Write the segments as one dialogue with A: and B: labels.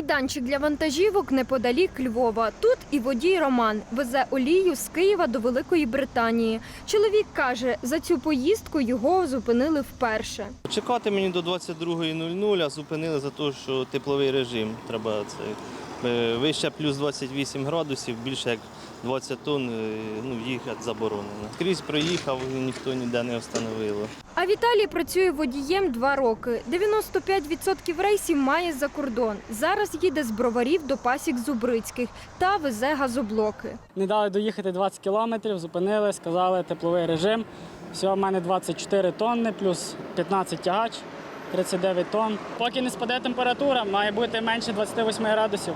A: Майданчик для вантажівок неподалік Львова. Тут і водій Роман везе олію з Києва до Великої Британії. Чоловік каже, за цю поїздку його зупинили вперше.
B: Чекати мені до 22.00, а зупинили за те, що тепловий режим. Треба це е, вище плюс 28 градусів, більше як 20 тонн, е, ну, їхати заборонено. Крізь проїхав, ніхто ніде не встановило.
A: А Віталій працює водієм два роки. 95% рейсів має за кордон. Зараз їде з броварів до пасік Зубрицьких та везе газоблоки.
C: Не дали доїхати 20 кілометрів, зупинили, сказали тепловий режим. Всього в мене 24 тонни, плюс 15 тягач, 39 тонн. Поки не спаде температура, має бути менше 28 градусів.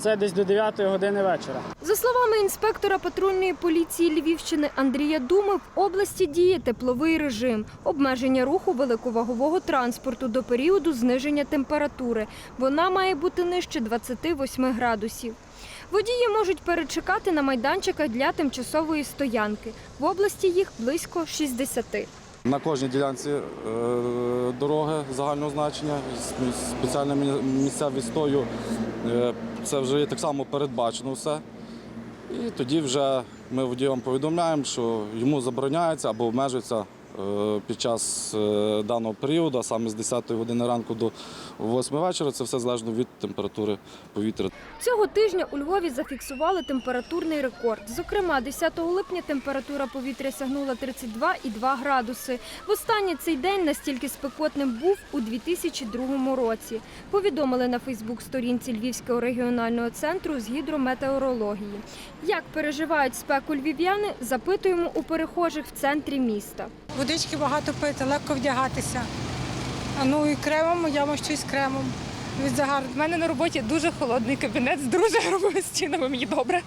C: Це десь до 9 години вечора.
A: За словами інспектора патрульної поліції Львівщини Андрія Думи, в області діє тепловий режим, обмеження руху великовагового транспорту до періоду зниження температури. Вона має бути нижче 28 градусів. Водії можуть перечекати на майданчиках для тимчасової стоянки. В області їх близько 60.
D: На кожній ділянці е, дороги загального значення, с- спеціальне місця відстою. Е, це вже так само передбачено все. І тоді вже ми водіям повідомляємо, що йому забороняється або обмежується під час е, даного періоду, а саме з 10 години ранку до 8 вечора. Це все залежно від температури повітря.
A: Цього тижня у Львові зафіксували температурний рекорд. Зокрема, 10 липня температура повітря сягнула 32,2 градуси. Востаннє цей день настільки спекотним був у 2002 році. Повідомили на Фейсбук-сторінці Львівського регіонального центру з гідрометеорології. Як переживають спеку львів'яни, запитуємо у перехожих в центрі міста.
E: Водички багато пити, легко вдягатися. А ну і кремом, я мощусь кремом від загару.
F: У мене на роботі дуже холодний кабінет з дуже грубими стінами, мені добре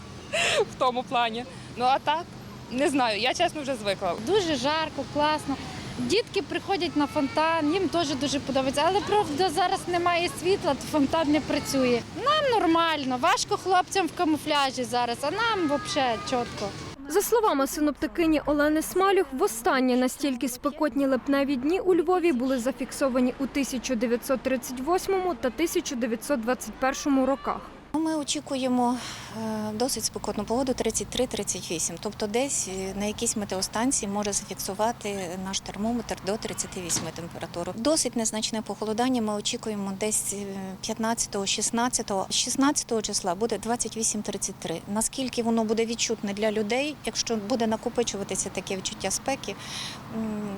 F: в тому плані. Ну а так, не знаю, я чесно вже звикла.
G: Дуже жарко, класно. Дітки приходять на фонтан, їм теж дуже подобається. Але правда зараз немає світла, то фонтан не працює. Нам нормально, важко хлопцям в камуфляжі зараз, а нам взагалі чітко.
A: За словами синоптикині Олени Смалюх, востаннє настільки спекотні липневі дні у Львові були зафіксовані у 1938 та 1921 роках.
H: Ну, Ми очікуємо е, досить спекотну погоду 33-38. Тобто десь е, на якійсь метеостанції може зафіксувати наш термометр до 38 температуру. Досить незначне похолодання. Ми очікуємо десь е, 15-го, 16-го. 16-го числа буде 28-33. Наскільки воно буде відчутне для людей, якщо буде накопичуватися таке відчуття спеки,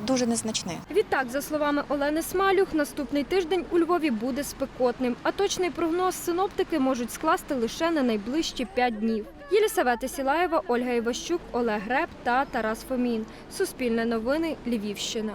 H: дуже незначне.
A: Відтак, за словами Олени Смалюх, наступний тиждень у Львові буде спекотним, а точний прогноз синоптики можуть скласти лише на найближчі п'ять днів. Єлісавета Сілаєва, Ольга Іващук, Олег Греб та Тарас Фомін. Суспільне новини Львівщина.